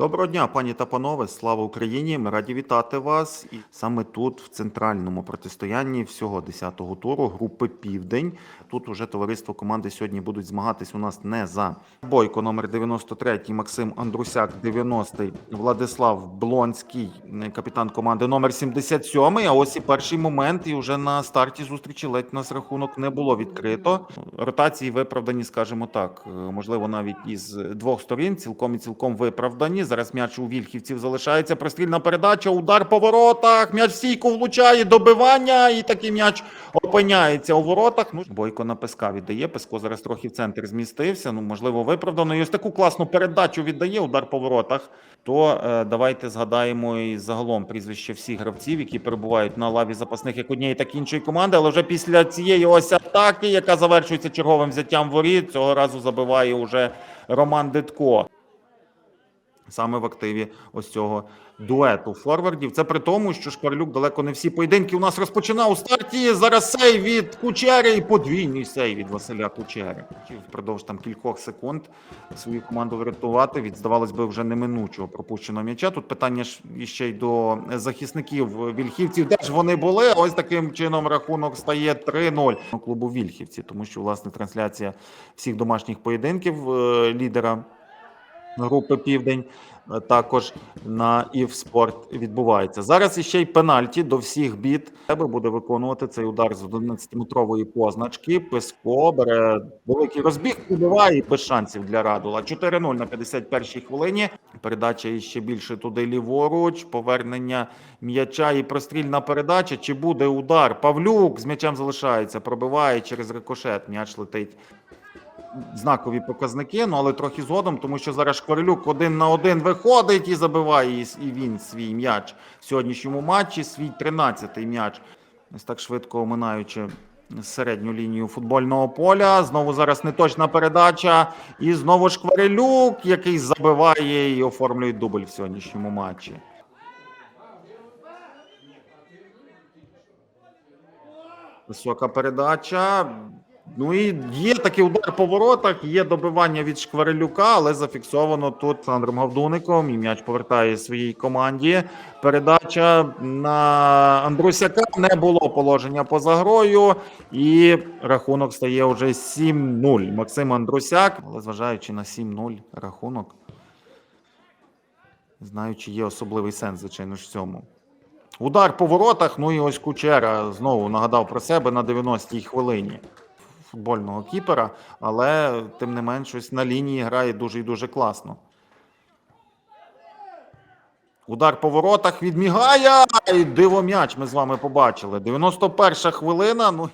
Доброго дня, пані та панове, слава Україні! Ми раді вітати вас. І саме тут, в центральному протистоянні всього 10-го туру групи Південь. Тут уже товариство команди сьогодні будуть змагатись у нас не за Бойко номер 93, Максим Андрусяк 90, Владислав Блонський, капітан команди номер 77. А ось і перший момент, і вже на старті зустрічі ледь нас рахунок не було відкрито. Ротації виправдані, скажімо так. Можливо, навіть із двох сторін цілком і цілком виправдані. Зараз м'яч у вільхівців залишається. Прострільна передача, удар по воротах. М'яч стійку влучає, добивання, і такий м'яч опиняється у воротах. Ну, Бойко на Песка віддає. Песко зараз трохи в центр змістився. Ну, можливо, виправдано. І ось таку класну передачу віддає удар по воротах. То е, давайте згадаємо і загалом прізвище всіх гравців, які перебувають на лаві запасних як однієї, так і іншої команди. Але вже після цієї ось атаки, яка завершується черговим взяттям воріт, цього разу забиває уже Роман Дитко. Саме в активі ось цього дуету форвардів. Це при тому, що Шкварлюк далеко не всі поєдинки у нас розпочинав у старті. Зараз сей від Кучери і подвійний сей від Василя Кучери. Впродовж там кількох секунд свою команду врятувати від, здавалось би, вже неминучого пропущеного м'яча. Тут питання ж ще й до захисників вільхівців. Де ж вони були? Ось таким чином рахунок стає 3-0 клубу Вільхівці, тому що власне трансляція всіх домашніх поєдинків е, лідера групи Південь е, також на ІВ-спорт відбувається. Зараз іще й пенальті до всіх бід. Тебе буде виконувати цей удар з 11-метрової позначки. Песко бере великий розбіг, убиває і без шансів для Радула. 4-0 на 51-й хвилині. Передача іще більше туди ліворуч. Повернення м'яча і прострільна передача. Чи буде удар? Павлюк з м'ячем залишається, пробиває через рикошет. М'яч летить знакові показники, ну але трохи згодом, тому що зараз Шкварилюк один на один виходить і забиває і, він свій м'яч в сьогоднішньому матчі, свій 13-й м'яч. Ось так швидко оминаючи середню лінію футбольного поля. Знову зараз неточна передача. І знову Шкварилюк, який забиває і оформлює дубль в сьогоднішньому матчі. Висока передача. Ну і є такий удар по воротах, є добивання від Шкварилюка, але зафіксовано тут Олександром Гавдуником. І м'яч повертає своїй команді. Передача на Андрусяка не було положення поза грою, і рахунок стає вже 7-0. Максим Андрусяк, але зважаючи на 7-0 рахунок, знаю, чи є особливий сенс, звичайно ж в цьому. Удар по воротах, ну і ось Кучера знову нагадав про себе на 90-й хвилині футбольного кіпера, але тим не менш ось на лінії грає дуже і дуже класно. Удар по воротах від Мігая. Диво м'яч ми з вами побачили. 91 хвилина. Ну